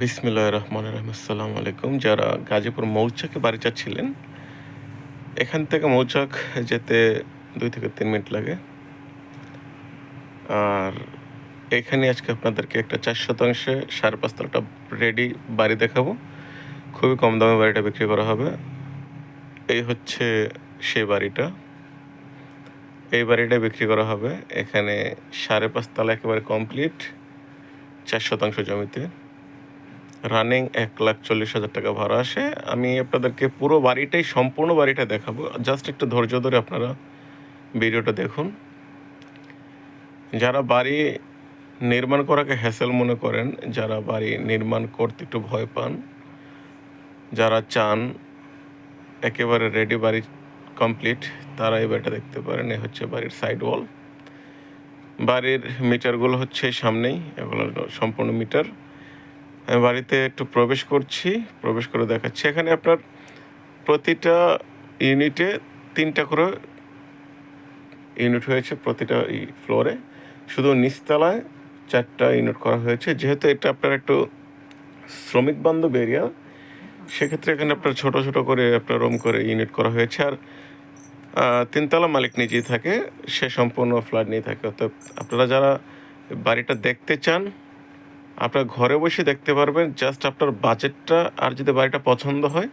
বিসমিল্লাহ রহমান রহিম। আসসালামু আলাইকুম। যারা গাজীপুর মৌচাকে বাড়ি যাচ্ছিলেন, এখান থেকে মৌচাক যেতে দুই থেকে তিন মিনিট লাগে। আর এখানে আজকে আপনাদেরকে একটা চার শতাংশে সাড়ে পাঁচতলাটা রেডি বাড়ি দেখাবো। খুবই কম দামে বাড়িটা বিক্রি করা হবে। এই হচ্ছে সেই বাড়িটা। এই বাড়িটা বিক্রি করা হবে এখানে সাড়ে পাঁচতলা একেবারে কমপ্লিট চার শতাংশ জমিতে। রানিং এক লাখ চল্লিশ হাজার টাকা ভাড়া আসে। আমি আপনাদেরকে পুরো বাড়িটাই, সম্পূর্ণ বাড়িটা দেখাবো। জাস্ট একটু ধৈর্য ধরে আপনারা ভিডিওটা দেখুন। যারা বাড়ি নির্মাণ করাকে হ্যাসেল মনে করেন, যারা বাড়ি নির্মাণ করতে একটু ভয় পান, যারা চান একেবারে রেডি বাড়ি কমপ্লিট তারা এই বাড়িটা দেখতে পারেন। এ হচ্ছে বাড়ির সাইড ওয়াল বাড়ির মিটারগুলো হচ্ছে সামনেই, এগুলো সম্পূর্ণ মিটার বাড়িতে একটু প্রবেশ করছি, প্রবেশ করে দেখাচ্ছি। এখানে আপনার প্রতিটা ইউনিটে তিনটা করে ইউনিট হয়েছে প্রতিটা ফ্লোরে। শুধু নিচতলায় চারটা ইউনিট করা হয়েছে। যেহেতু এটা আপনার একটু শ্রমিক বান্ধব এরিয়া, সেক্ষেত্রে এখানে আপনার ছোট ছোট করে আপনার রুম করে ইউনিট করা হয়েছে। আর তিনতলা মালিক নিজেই থাকে, সে সম্পূর্ণ ফ্ল্যাট নিয়ে থাকে। অর্থাৎ আপনারা যারা বাড়িটা দেখতে চান আপনার ঘরে বসে দেখতে পারবেন জাস্ট আপনার বাজেটটা আর যদি বাড়িটা পছন্দ হয়,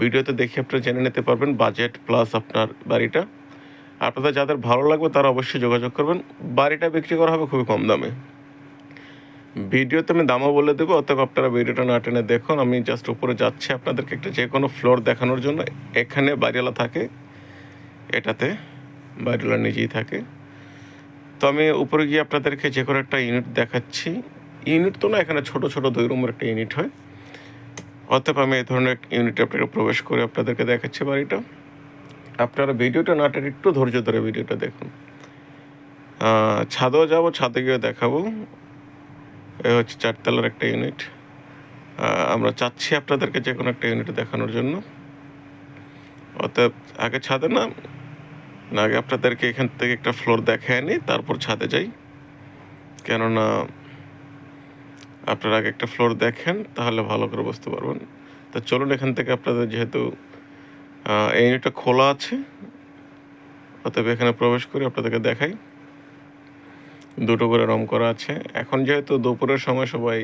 ভিডিওতে দেখে আপনারা জেনে নিতে পারবেন বাজেট প্লাস আপনার বাড়িটা। আপনাদের যাদের ভালো লাগবে তারা অবশ্যই যোগাযোগ করবেন। বাড়িটা বিক্রি করা হবে খুবই কম দামে। ভিডিওতে আমি দামও বলে দেবো, অতএব আপনারা ভিডিওটা না টেনে দেখুন। আমি জাস্ট উপরে যাচ্ছি আপনাদেরকে একটা যে কোনো ফ্লোর দেখানোর জন্য। এখানে বাড়িওয়ালা থাকে, এটাতে বাড়িওয়ালা নিজেই থাকে। তো আমি উপরে গিয়ে আপনাদেরকে যে কোনো একটা ইউনিট দেখাচ্ছি। ইউনিট তো না, এখানে ছোট ছোট দুই রুমের একটা ইউনিট হয়। অতএব আমি এই ধরনের ইউনিটে আপনাকে প্রবেশ করে আপনাদেরকে দেখাচ্ছি বাড়িটা। আপনারা ভিডিওটা না টেনে একটু ধৈর্য ধরে ভিডিওটা দেখুন। ছাদেও যাব, ছাদে গিয়ে দেখাবো। এ হচ্ছে চারতলার একটা ইউনিট। আমরা চাচ্ছি আপনাদেরকে যে কোনো একটা ইউনিট দেখানোর জন্য। অতএব আগে ছাদে না না, আগে আপনাদেরকে এখান থেকে একটা ফ্লোর দেখায় নিই তারপর ছাদে যাই। কেননা আপনারা আগে একটা ফ্লোর দেখেন, তাহলে ভালো করে বুঝতে পারবেন। তা চলুন এখান থেকে আপনাদের যেহেতু এই ইউনিটটা খোলা আছে, অতএব এখানে প্রবেশ করে আপনাদেরকে দেখাই। দুটো করে রম করা আছে। এখন যেহেতু দুপুরের সময় সবাই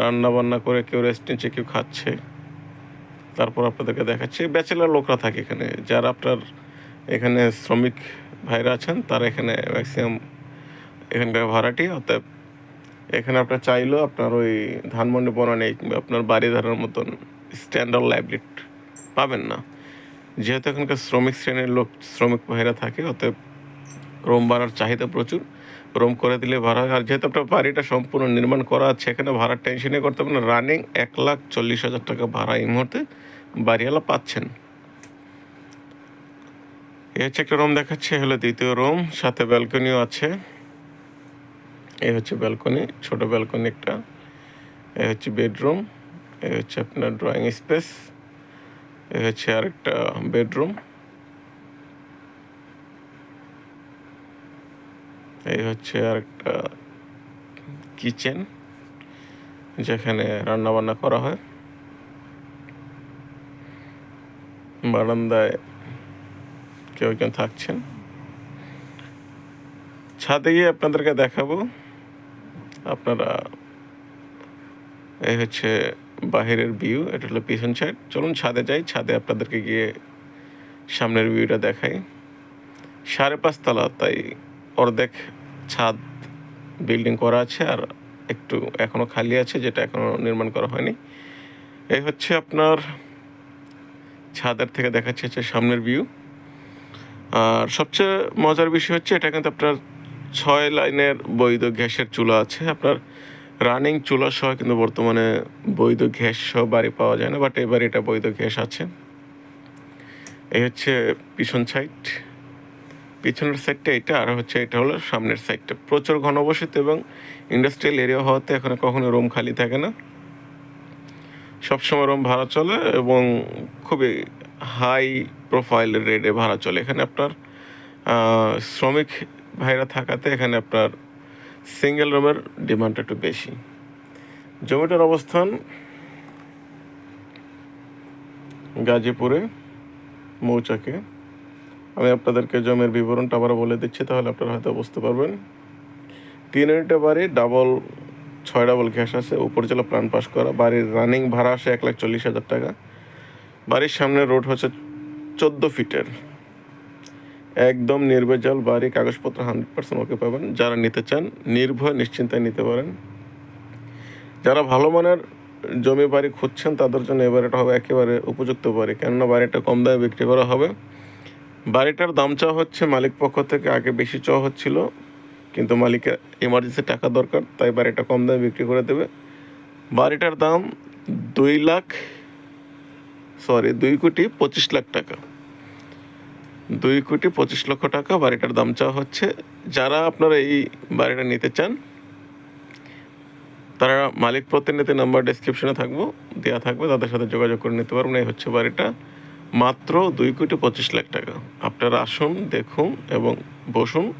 রান্না বান্না করে কেউ রেস্ট নিচ্ছে, কেউ খাচ্ছে, তারপর আপনাদেরকে দেখাচ্ছি। ব্যাচেলার লোকরা থাকে এখানে। যারা আপনার এখানে শ্রমিক ভাইরা আছেন, তারা এখানে ম্যাক্সিমাম এখানকার ভাড়াটি, অতএব এখানে আপনার চাইলেও আপনার ওই ধানমন্ডি বনানি কিংবা আপনার বাড়ি ধারার মতন স্ট্যান্ডার্ড লাইব্রেরি পাবেন না। যেহেতু এখানকার শ্রমিক শ্রেণির লোক, শ্রমিক ভাইরা থাকে, অতএব রোম ভাড়ার চাহিদা প্রচুর। রোম করে দিলে ভাড়া। আর যেহেতু আপনার বাড়িটা সম্পূর্ণ নির্মাণ করা আছে, এখানে ভাড়ার টেনশনই করতে হবে না। রানিং এক লাখ চল্লিশ হাজার টাকা ভাড়া এই মুহূর্তে বাড়িওয়ালা পাচ্ছেন। এ হচ্ছে একটা রুম দেখাচ্ছে হলো দ্বিতীয় রুম সাথে ব্যালকনিও আছে। এই হচ্ছে ব্যালকনি ছোট ব্যালকনি একটা। এই হচ্ছে বেডরুম এই হচ্ছে আপনার ড্রয়িং স্পেস এই হচ্ছে আরেকটা বেডরুম এই হচ্ছে আরেকটা কিচেন যেখানে রান্না বান্না করা হয়। বারান্দায় কেউ একজন থাকছেন। ছাদে গিয়ে আপনাদেরকে দেখাবো আপনারা, এই হচ্ছে বাহিরের ভিউ এটা হলো পিছন সাইড চলুন ছাদে যাই, ছাদে আপনাদেরকে গিয়ে সামনের ভিউটা দেখাই। সাড়ে পাঁচতলা তাই অর্ধেক ছাদ বিল্ডিং করা আছে আর একটু এখনও খালি আছে, যেটা এখনও নির্মাণ করা হয়নি। এই হচ্ছে আপনার, ছাদের থেকে দেখাচ্ছে হচ্ছে সামনের ভিউ আর সবচেয়ে মজার বিষয় হচ্ছে, এটা কিন্তু আপনার ছয় লাইনের বৈধ গ্যাসের চুলা আছে। আপনার রানিং চুলা সহ কিন্তু বর্তমানে বৈধ গ্যাস সহ বাড়ি পাওয়া যায় না, বাট এবার এটা বৈধ গ্যাস আছে। এই হচ্ছে পিছন সাইড। পিছনের সাইডটা এটা, আর হচ্ছে এটা হলো সামনের সাইডটা। প্রচুর ঘনবসতি এবং ইন্ডাস্ট্রিয়াল এরিয়া হওয়াতে এখানে কখনো রুম খালি থাকে না। সবসময় রুম ভাড়া চলে এবং খুবই হাই প্রোফাইল রেটে ভাড়া চলে। এখানে আপনার শ্রমিক ভাইরা থাকাতে এখানে আপনার সিঙ্গেল রুমের ডিমান্ড একটু বেশি। জমিটার অবস্থান গাজীপুরে, মৌচাকে। আমি আপনাদেরকে জমির বিবরণটা আবার বলে দিচ্ছি, তাহলে আপনারা হয়তো বুঝতে পারবেন। তিন ইউনিটের বাড়ি ডাবল ছয় ডাবল গ্যাস আছে উপজেলা প্ল্যান পাস করা। বাড়ির রানিং ভাড়া আসে এক লাখ চল্লিশ হাজার টাকা। বাড়ির সামনে রোড হচ্ছে চোদ্দ ফিটের একদম নির্ভেজাল বাড়ি কাগজপত্র হান্ড্রেড পার্সেন্ট ওকে পাবেন। যারা নিতে চান, নির্ভয় নিশ্চিন্তায় নিতে পারেন। যারা ভালো মানের জমি বাড়ি খুঁজছেন, তাদের জন্য এবার হবে একেবারে উপযুক্ত বাড়ি। কেননা বাড়িটা কম দামে বিক্রি করা হবে। বাড়িটার দাম চাওয়া হচ্ছে মালিক পক্ষ থেকে, আগে বেশি চাওয়া হচ্ছিল। কিন্তু মালিকের এমার্জেন্সি টাকা দরকার, তাই বাড়িটা কম দামে বিক্রি করে দেবে। বাড়িটার দাম দুই লাখ সরি দুই কোটি পঁচিশ লাখ টাকা। দুই কোটি পঁচিশ লক্ষ টাকা বাড়িটার দাম চাওয়া হচ্ছে। যারা আপনারা এই বাড়িটা নিতে চান, তারা মালিক প্রতিনিধি নাম্বার ডিসক্রিপশনে থাকব দেওয়া থাকবে, তাদের সাথে যোগাযোগ করে নিতে পারবেন। এই হচ্ছে বাড়িটা। মাত্র দুই কোটি পঁচিশ লাখ টাকা। আপনারা আসুন, দেখুন এবং বসুন।